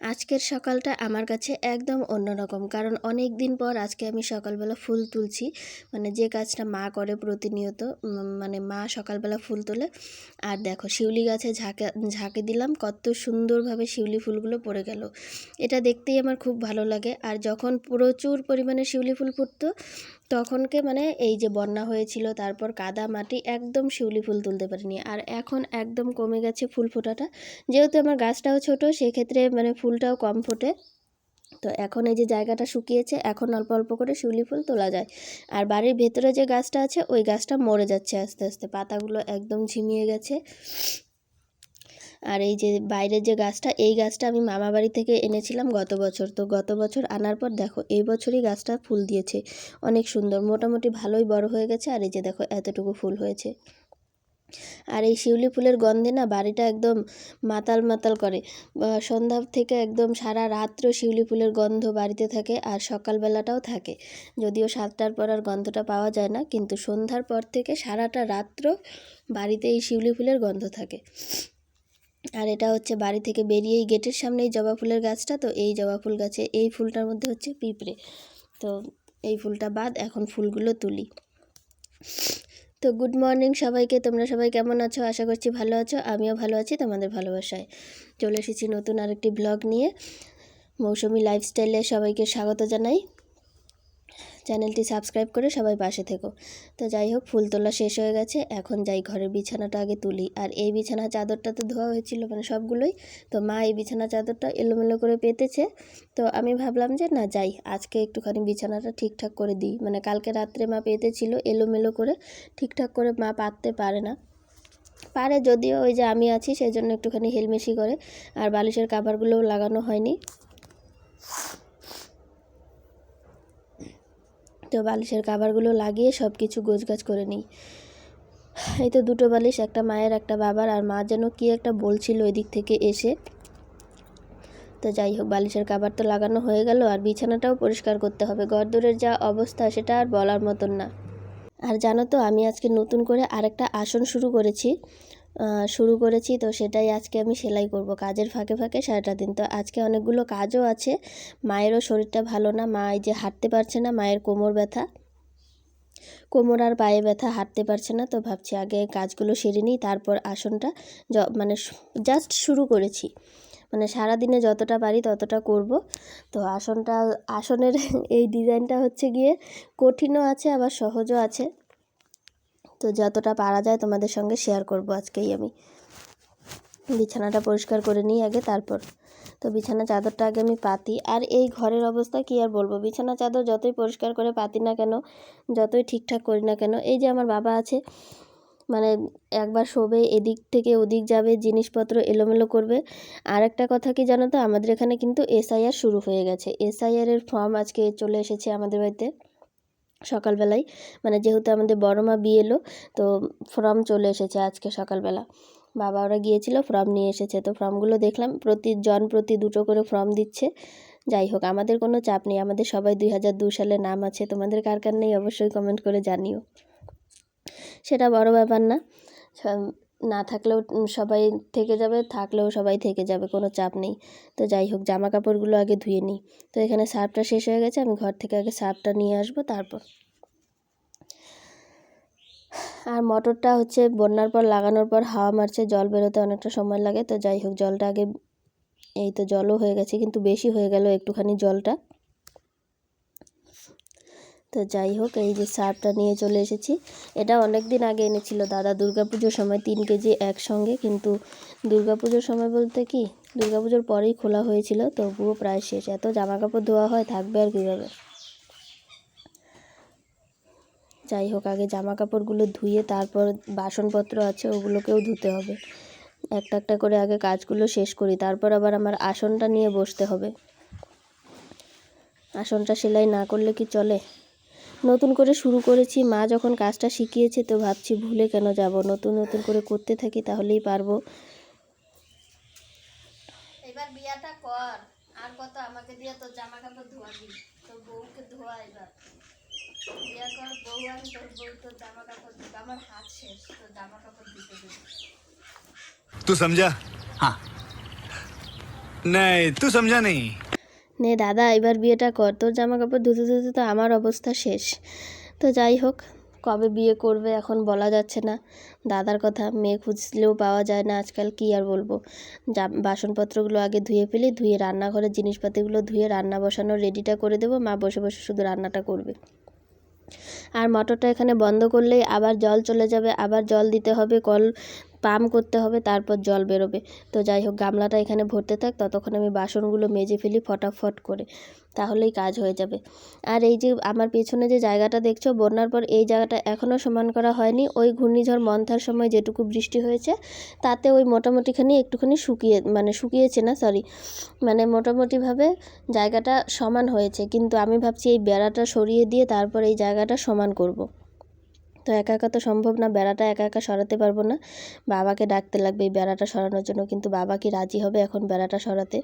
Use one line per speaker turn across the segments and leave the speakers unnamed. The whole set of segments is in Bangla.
আজকের সকালটা আমার কাছে একদম অন্যরকম। কারণ অনেক দিন পর আজকে আমি সকালবেলা ফুল তুলছি। মানে যে কাজটা মা করে প্রতিনিয়ত মানে মা সকালবেলা ফুল তোলে। আর দেখো, শিউলি গাছে ঝাঁকে ঝাঁকে দিলাম, কত সুন্দরভাবে শিউলি ফুলগুলো পড়ে গেল। এটা দেখতেই আমার খুব ভালো লাগে। আর যখন প্রচুর পরিমাণে শিউলি ফুল ফুটতো তখনকে মানে এই যে বন্যা হয়েছিল, তারপর কাদা মাটি একদম শিউলি ফুল তুলতে পারিনি। আর এখন একদম কমে গেছে ফুল ফোটাটা। যেহেতু আমার গাছটাও ছোট, সেক্ষেত্রে মানে ফুলটাও কম ফোটে। তো এখন এই যে জায়গাটা শুকিয়েছে, এখন অল্প অল্প করে শিউলি ফুল তোলা যায়। আর বাড়ির ভেতরে যে গাছটা আছে, ওই গাছটা মরে যাচ্ছে আস্তে আস্তে। পাতাগুলো একদম ঝিমিয়ে গেছে। আর এই যে বাইরের যে গাছটা, এই গাছটা আমি মামা বাড়ি থেকে এনেছিলাম গত বছর। তো গত বছর আনার পর দেখো, এই বছরই গাছটা ফুল দিয়েছে। অনেক সুন্দর, মোটামুটি ভালোই বড় হয়ে গেছে। আর এই যে দেখো, এতটুকু ফুল হয়েছে। আর এই শিউলি ফুলের গন্ধে না বাড়িটা একদম মাতাল মাতাল করে। সন্ধ্যা থেকে একদম সারা রাত্র শিউলি ফুলের গন্ধ বাড়িতে থাকে আর সকালবেলাটাও থাকে। যদিও সাতটার পর আর গন্ধটা পাওয়া যায় না, কিন্তু সন্ধ্যার পর থেকে সারাটা রাত্র বাড়িতে এই শিউলি ফুলের গন্ধ থাকে। আর এটা হচ্ছে বাড়ি থেকে বেরিয়ে এই গেটের সামনে এই জবা ফুলের গাছটা, তো এই জবা ফুল গাছে, এই ফুলটার মধ্যে হচ্ছে পিঁপড়ে। তো এই ফুলটা বাদ, এখন ফুলগুলো তুলি। তো গুড মর্নিং সবাইকে, তোমরা সবাই কেমন আছো? আশা করছি ভালো আছো, আমিও ভালো আছি, তোমাদের ভালোবাসায়। চলে এসেছি নতুন আরেকটি ব্লগ নিয়ে। মৌসুমি লাইফস্টাইলে সবাইকে স্বাগত জানাই। চ্যানেলটি সাবস্ক্রাইব করে সবাই পাশে থেকো। তো যাই হোক, ফুল তোলা শেষ হয়ে গেছে। এখন যাই ঘরের বিছানাটা আগে তুলি। আর এই বিছানা চাদরটা তো ধোয়া হয়েছিল মানে সবগুলোই। তো মা এই বিছানা চাদরটা এলোমেলো করে পেতেছে। তো আমি ভাবলাম যে, না, যাই, আজকে একটুখানি বিছানাটা ঠিকঠাক করে দিই। মানে কালকে রাত্রে মা পেতেছিল এলোমেলো করে, ঠিকঠাক করে মা পাততে পারে না। পারে যদিও ওই যে আমি আছি সেই জন্য একটুখানি হেলমেশি করে। আর বালিশের কাভারগুলোও লাগানো হয়নি। তো বালিশের কাভারগুলো লাগিয়ে সব কিছু গোছগাছ করে নিই। এই তো দুটো বালিশ, একটা মায়ের, একটা বাবার, আর মা যেন কি একটা বলছিল ওই দিক থেকে এসে। তো যাই হোক, বালিশের কাভার তো লাগানো হয়ে গেল, আর বিছানাটাও পরিষ্কার করতে হবে। গরদরের যা অবস্থা, সেটা আর বলার মতন না। আর জানো তো, আমি আজকে নতুন করে আরেকটা আসন শুরু করেছি। শুরু করেছি। তো সেটাই আজকে আমি সেলাই করব। কাজের ফাঁকে ফাঁকে সারাটা দিন। তো আজকে অনেকগুলো কাজও আছে। মায়েরও শরীরটা ভালো না। মা এই যে হাঁটতে পারছে না, মায়ের কোমর ব্যথা। কোমর আর পায়ে ব্যথা, হাঁটতে পারছে না। তো ভাবছি আগে কাজগুলো সেরে নিই, তারপর আসনটা মানে জাস্ট শুরু করেছি। মানে সারাদিনে যতটা পারি ততটা করব। তো আসনটা, আসনের এই ডিজাইনটা হচ্ছে গিয়ে কঠিনও আছে, আবার সহজও আছে। তো যতটা পারা যায় তোমাদের সঙ্গে শেয়ার করব আজকেই আমি। বিছানাটা পরিষ্কার করে নিই আগে, তারপর। তো বিছানা চাদরটা আগে আমি পাতি। আর এই ঘরের অবস্থা কি আর বলব? বিছানা চাদর যতই পরিষ্কার করে পাতি না কেন, যতই ঠিকঠাক করি না কেন, এই যে আমার বাবা আছে মানে একবার শোবে, এদিক থেকে ওদিক যাবে, জিনিসপত্র এলোমেলো করবে। আর একটা কথা কি জানো তো? আমাদের এখানে কিন্তু এসআইআর শুরু হয়ে গেছে। এসআইআর এর ফর্ম আজকে চলে এসেছে আমাদের বাড়িতে। সকালবেলায়। মানে যেহেতু আমাদের বড় মা বিয়ে এলো, তো ফর্ম চলে এসেছে আজকে সকালবেলা। বাবা ওরা গিয়েছিল ফর্ম নিয়ে এসেছে। তো ফর্মগুলো দেখলাম, প্রতি, জন প্রতি দুটো করে ফর্ম দিচ্ছে। যাই হোক, আমাদের কোনো চাপ নেই। আমাদের সবাই দুই হাজার দু সালে নাম আছে। তোমাদের কার কার নেই অবশ্যই কমেন্ট করে জানিও। সেটা বড় ব্যাপার না। না থাকলেও সবাই থেকে যাবে, থাকলেও সবাই থেকে যাবে, কোনো চাপ নেই। তো যাই হোক জামা কাপড়গুলো আগে ধুয়ে নিই। তো এখানে সার্ফটা শেষ হয়ে গেছে, আমি ঘর থেকে আগে সার্ফটা নিয়ে আসব, তারপর। আর মোটরটা হচ্ছে বন্যার পর লাগানোর পর হাওয়া মারছে, জল বেরোতে অনেকটা সময় লাগে। তো যাই হোক, জলটা আগে, এই তো জলও হয়ে গেছে, কিন্তু বেশি হয়ে গেল একটুখানি জলটা। তো যাই হোক, এই যে সার্ফটা নিয়ে চলে এসেছি। এটা অনেক দিন আগে এনেছিল দাদা। দুর্গাপুজোর সময় তিন কেজি একসঙ্গে, কিন্তু দুর্গাপুজোর সময় বলতে কি, দুর্গাপুজোর পরেই খোলা হয়েছিল, তবুও প্রায় শেষ। এত জামা কাপড় ধোয়া হয়, থাকবে আর কীভাবে? যাই হোক, আগে জামা কাপড়গুলো ধুয়ে তারপর বাসনপত্র আছে, ওগুলোকেও ধুতে হবে। একটা একটা করে আগে কাজগুলো শেষ করি, তারপর আবার আমার আসনটা নিয়ে বসতে হবে। আসনটা সেলাই না করলে কি চলে? নতুন করে শুরু করেছি। মা যখন কাজটা শিখিয়েছে তো ভাবছি ভুলে কেন যাব? নতুন নতুন করে করতে থাকি তাহলেই পারব।
এবার বিয়াটা কর। আর কত? আমাকে দিয়ে তোর জামা কাপড় ধোয়াবি তোর বউকে ধোয়া এবার। বিয়া কর বউ আমি তোর বউ তোর জামা কাপড় দিবে। আমার হাত শেষ তোর জামা কাপড় দিতে দেবে।
তুই সমঝা হ্যাঁ নাই তুই সমঝা নেই
নে দাদা, এবার বিয়েটা কর। তোর জামা কাপড় ধুতে ধুতে তো আমার অবস্থা শেষ। তো যাই হোক, কবে বিয়ে করবে এখন বলা যাচ্ছে না। দাদার কথা মেয়ে খুঁজলেও পাওয়া যায় না আজকাল, কি আর বলব? যা, বাসনপত্রগুলো আগে ধুয়ে ফেলি, ধুয়ে রান্নাঘরের জিনিসপাতিগুলো ধুয়ে রান্না বসানোর রেডিটা করে দেবো। মা বসে বসে শুধু রান্নাটা করবে। আর মোটরটা এখানে বন্ধ করলেই আবার জল চলে যাবে, আবার জল দিতে হবে কল পাম্প করতে হবে, তারপর জল বেরোবে। তো যাই হোক, গামলাটা এখানে ভরতে থাক, ততক্ষণ আমি বাসনগুলো মেজে ফেলি ফটাফট করে, তাহলেই কাজ হয়ে যাবে। আর এই যে আমার পেছনে যে জায়গাটা দেখছ, বন্যার পর এই জায়গাটা এখনও সমান করা হয়নি। ওই ঘূর্ণিঝড় মন্থার সময় যেটুকু বৃষ্টি হয়েছে, তাতে ওই মোটামুটিখানি একটুখানি শুকিয়ে মানে শুকিয়েছে না সরি মানে মোটামুটিভাবে জায়গাটা সমান হয়েছে। কিন্তু আমি ভাবছি এই বেড়াটা সরিয়ে দিয়ে তারপর এই জায়গাটা সমান করব। তো একা একা তো সম্ভব না, বেড়াটা একা একা সরাতে পারব না। বাবাকে ডাকতে লাগবে এই বেড়াটা সরানোর জন্য, কিন্তু বাবা কি রাজি হবে এখন বেড়াটা সরাতে?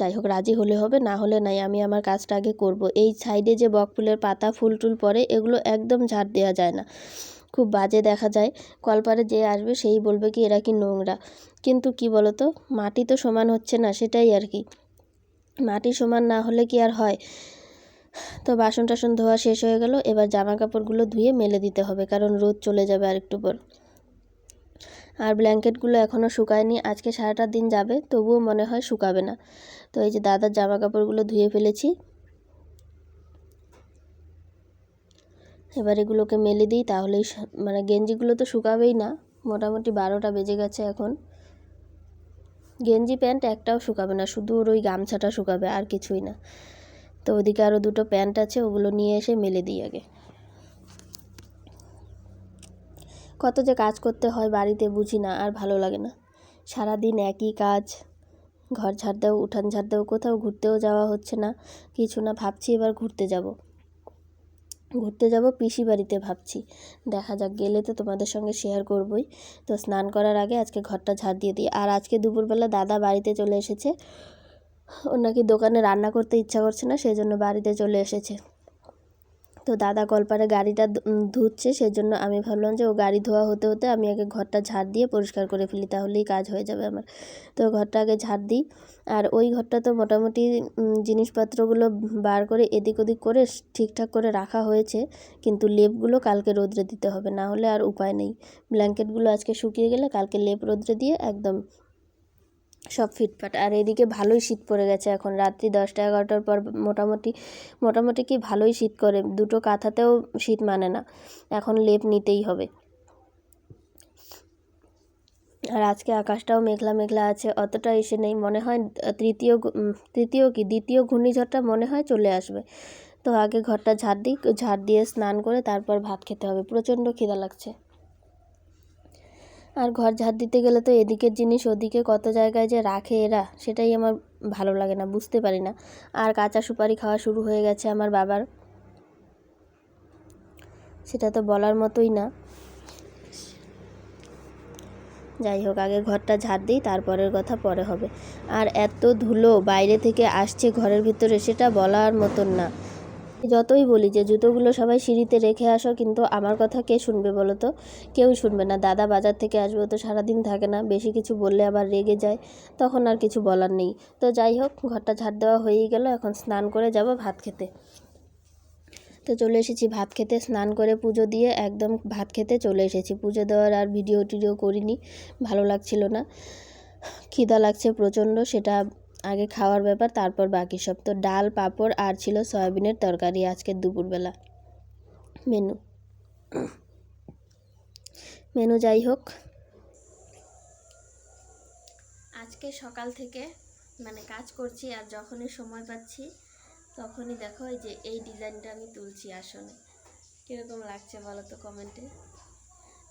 যাই হোক, রাজি হলে হবে, না হলে নাই, আমি আমার কাজটা আগে করব। এই সাইডে যে বক ফুলের পাতা, ফুল টুল পড়ে, এগুলো একদম ঝাড় দেওয়া যায় না। খুব বাজে দেখা যায়, কলপারে যে আসবে সেই বলবে কি এরা কি নোংরা। কিন্তু কি বলতো, মাটি তো সমান হচ্ছে না, সেটাই আর কি। মাটি সমান না হলে কি আর হয়? তো বাসন টাসন ধোয়া শেষ হয়ে গেল। এবার জামা কাপড়গুলো ধুয়ে মেলে দিতে হবে, কারণ রোদ চলে যাবে আর একটু পর। আর ব্ল্যাঙ্কেটগুলো এখনও শুকায়নি, আজকে সারাটা দিন যাবে, তবুও মনে হয় শুকাবে না। তো এই যে দাদার জামা কাপড়গুলো ধুয়ে ফেলেছি। এবার এগুলোকে মেলে দিই, তাহলেই মানে গেঞ্জিগুলো তো শুকাবেই না। মোটামুটি বারোটা বেজে গেছে এখন। গেঞ্জি প্যান্ট একটাও শুকাবে না, শুধু ওর ওই গামছাটা শুকাবে, আর কিছুই না। তো ওদিকে আরও দুটো প্যান্ট আছে, ওগুলো নিয়ে এসে মেলে দিই আগে। কত যে কাজ করতে হয় বাড়িতে বুঝি না, আর ভালো লাগে না। সারাদিন একই কাজ, ঘর ঝাড় দেও, উঠান ঝাড় দেও, কোথাও ঘুরতেও যাওয়া হচ্ছে না, কিছু না ভাবছি এবার ঘুরতে যাব। ঘুরতে যাব পিসি বাড়িতে ভাবছি। দেখা যাক, গেলে তো তোমাদের সঙ্গে শেয়ার করবই। তো স্নান করার আগে আজকে ঘরটা ঝাড় দিয়ে দিই। আর আজকে দুপুরবেলা দাদা বাড়িতে চলে এসেছে। ওর নাকি দোকানে রান্না করতে ইচ্ছা করছে না সেই জন্য বাড়িতে চলে এসেছে। তো দাদা কলপারে গাড়িটা ধুচ্ছে, সেজন্য আমি ভাবলাম যে ও গাড়ি ধোয়া হতে হতে আমি আগে ঘরটা ঝাড় দিয়ে পরিষ্কার করে ফেলি, তাহলেই কাজ হয়ে যাবে আমার। তো ঘরটা আগে ঝাড় দিই, আর ওই ঘরটা তো মোটামুটি জিনিসপত্রগুলো বার করে এদিক ওদিক করে ঠিকঠাক করে রাখা হয়েছে, কিন্তু লেপগুলো কালকে রোদ্রে দিতে হবে, না হলে আর উপায় নেই। ব্ল্যাঙ্কেটগুলো আজকে শুকিয়ে গেলে কালকে লেপ রোদ্রে দিয়ে একদম সব ফিটফাট। আর এদিকে ভালোই শীত পড়ে গেছে এখন। রাত্রি দশটা এগারোটার পর মোটামুটি মোটামুটি কি ভালোই শীত করে। দুটো কাঁথাতেও শীত মানে না। এখন লেপ নিতেই হবে। আর আজকে আকাশটাও মেঘলা মেঘলা আছে। অতটা এসে নেই। মনে হয় তৃতীয় তৃতীয় কি? দ্বিতীয় ঘূর্ণিঝড়টা মনে হয় চলে আসবে। তো আগে ঘরটা ঝাড় দিই ঝাড় দিয়ে স্নান করে তারপর ভাত খেতে হবে। প্রচণ্ড খিদা লাগছে। আর ঘর ঝাড় দিতে গেলে তো এদিকের জিনিস ওদিকে কত জায়গায় যে রাখে এরা, সেটাই আমার ভালো লাগে না, বুঝতে পারি না। আর কাঁচা সুপারি খাওয়া শুরু হয়ে গেছে আমার বাবার। সেটা তো বলার মতোই না। যাই হোক, আগে ঘরটা ঝাড় দিই, তারপরের কথা পরে হবে। আর এত ধুলো বাইরে থেকে আসছে ঘরের ভিতরে, সেটা বলার মতন না। যতই বলি যে জুতোগুলো সবাই সিঁড়িতে রেখে আসো, কিন্তু আমার কথা কে শুনবে বলো তো? কেউ শুনবে না। দাদা বাজার থেকে আসবে তো সারাদিন থাকে না। বেশি কিছু বললে আবার রেগে যায়। তখন আর কিছু বলার নেই। তো যাই হোক, ঘরটা ঝাড় দেওয়া হয়েই গেল। এখন স্নান করে যাব ভাত খেতে। তো চলে এসেছি ভাত খেতে। স্নান করে পুজো দিয়ে একদম ভাত খেতে চলে এসেছি। পুজো দেওয়ার আর ভিডিও টিডিও করিনি। ভালো লাগছিল না। খিদা লাগছে প্রচণ্ড। সেটা আগে খাওয়ার ব্যাপার, তারপর বাকি সব। তো ডাল, পাঁপড় আর ছিল সয়াবিনের তরকারি আজকের দুপুরবেলা। মেনু। মেনু যাই হোক। আজকে সকাল থেকে মানে কাজ করছি আর যখনই সময় পাচ্ছি, তখনই দেখো যে এই ডিজাইনটা আমি তুলছি আসনে কীরকম লাগছে বলো তো কমেন্টে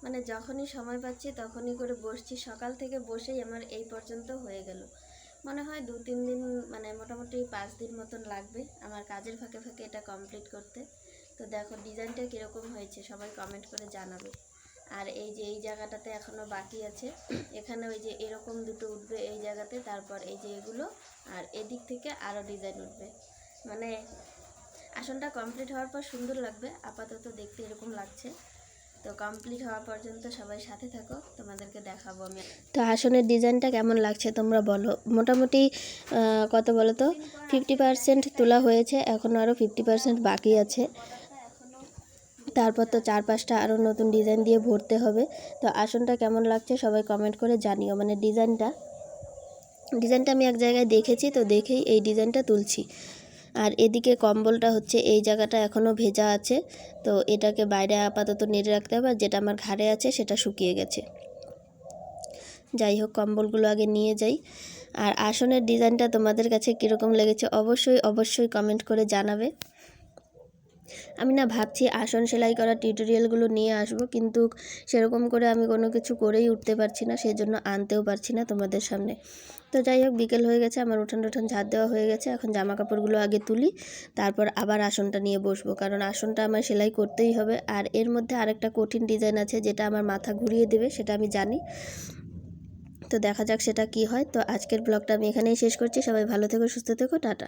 মানে যখনই সময় পাচ্ছি তখনই করে বসছি। সকাল থেকে বসেই আমার এই পর্যন্ত হয়ে গেল। মনে হয় দু, তিন দিন মানে মোটামুটি পাঁচ দিন মতন লাগবে আমার কাজের ফাঁকে ফাঁকে এটা কমপ্লিট করতে। তো দেখো ডিজাইনটা কীরকম হয়েছে সবাই কমেন্ট করে জানাবে। আর এই যে, এই জায়গাটাতে এখনও বাকি আছে, এখানে ওই যে এরকম দুটো উঠবে এই জায়গাতে, তারপর এই যে এগুলো, আর এদিক থেকে আরও ডিজাইন উঠবে। মানে আসনটা কমপ্লিট হওয়ার পর সুন্দর লাগবে, আপাতত দেখতে এরকম লাগছে।
তো কমপ্লিট হওয়া পর্যন্ত সবাই সাথে থাকো, তোমাদেরকে দেখাবো আমি।
তো আসনের ডিজাইনটা কেমন লাগছে তোমরা বলো। মোটামুটি কত বলো তো? ফিফটি পার্সেন্ট তোলা হয়েছে এখনও আরও ফিফটি পার্সেন্ট বাকি আছে। তারপর তো চার পাঁচটা আরও নতুন ডিজাইন দিয়ে ভরতে হবে। তো আসনটা কেমন লাগছে সবাই কমেন্ট করে জানিও মানে ডিজাইনটা। ডিজাইনটা আমি এক জায়গায় দেখেছি, তো দেখেই এই ডিজাইনটা তুলছি। আর এদিকে কম্বলটা হচ্ছে এই জায়গাটা এখনও ভেজা আছে। তো এটাকে বাইরে আপাতত নেড়ে রাখতে হবে আর যেটা আমার ঘাড়ে আছে সেটা শুকিয়ে গেছে। যাই হোক, কম্বলগুলো আগে নিয়ে যাই। আর আসনের ডিজাইনটা তোমাদের কাছে কীরকম লেগেছে অবশ্যই অবশ্যই কমেন্ট করে জানাবে। আমি না ভাবছি আসন সেলাই করার টিউটোরিয়ালগুলো নিয়ে আসব, কিন্তু সেরকম করে আমি কোনো কিছু করেই উঠতে পারছি না, সেজন্য আনতেও পারছি না তোমাদের সামনে। তো যাই হোক, বিকেল হয়ে গেছে, আমার উঠান টুঠান ঝাড় দেওয়া হয়ে গেছে, এখন জামা কাপড়গুলো আগে তুলি, তারপর আবার আসনটা নিয়ে বসবো, কারণ আসনটা আমার সেলাই করতেই হবে। আর এর মধ্যে আরেকটা কঠিন ডিজাইন আছে, যেটা আমার মাথা ঘুরিয়ে দেবে, সেটা আমি জানি। তো দেখা যাক সেটা কি হয়। তো আজকের ব্লগটা আমি এখানেই শেষ করছি, সবাই ভালো থেকো, সুস্থ থেকো, টাটা।